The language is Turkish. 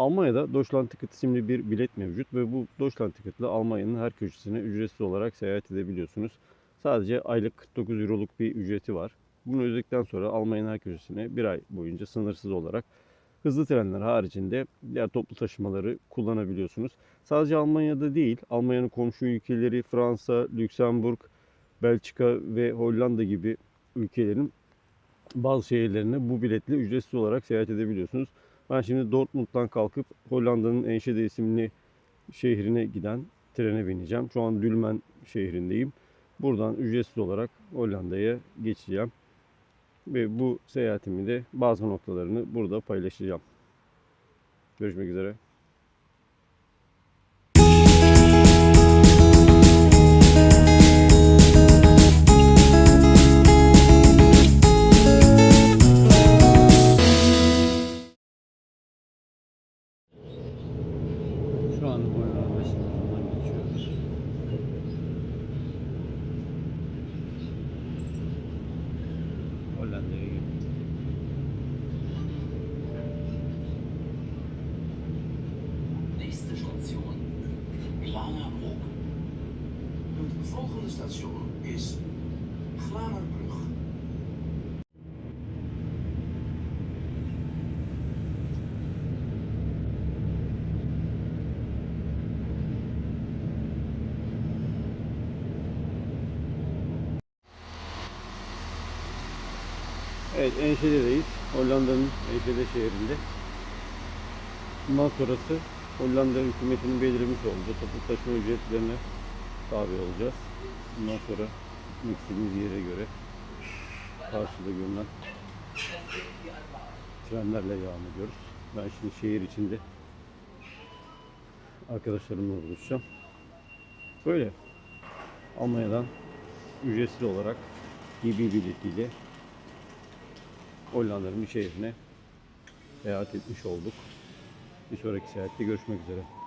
Almanya'da Deutschland Ticket isimli bir bilet mevcut ve bu Deutschland Ticket ile Almanya'nın her köşesine ücretsiz olarak seyahat edebiliyorsunuz. Sadece aylık 49 euroluk bir ücreti var. Bunu ödedikten sonra Almanya'nın her köşesine bir ay boyunca sınırsız olarak hızlı trenler haricinde diğer toplu taşımaları kullanabiliyorsunuz. Sadece Almanya'da değil, Almanya'nın komşu ülkeleri Fransa, Lüksemburg, Belçika ve Hollanda gibi ülkelerin bazı şehirlerine bu biletle ücretsiz olarak seyahat edebiliyorsunuz. Ben şimdi Dortmund'dan kalkıp Hollanda'nın Enschede isimli şehrine giden trene bineceğim. Şu an Dülmen şehrindeyim. Buradan ücretsiz olarak Hollanda'ya geçeceğim. Ve bu seyahatimin de bazı noktalarını burada paylaşacağım. Görüşmek üzere. Glanerbroek. Het volgende station is Glanerbrug. Evet Enschede'deyiz. Hollanda'nın Enschede şehrinde. Bundan sonrası Hollanda hükümetinin belirlemiş olduğu toplu taşıma ücretlerine tabi olacağız. Bundan sonra gittiğimiz yere göre karşıda görünen trenlerle devam ediyoruz. Ben şimdi şehir içinde arkadaşlarımla buluşacağım. Böyle Almanya'dan ücretsiz olarak GB biletiyle Hollanda'nın bir şehrine seyahat etmiş olduk. Bir sonraki seyahatte görüşmek üzere.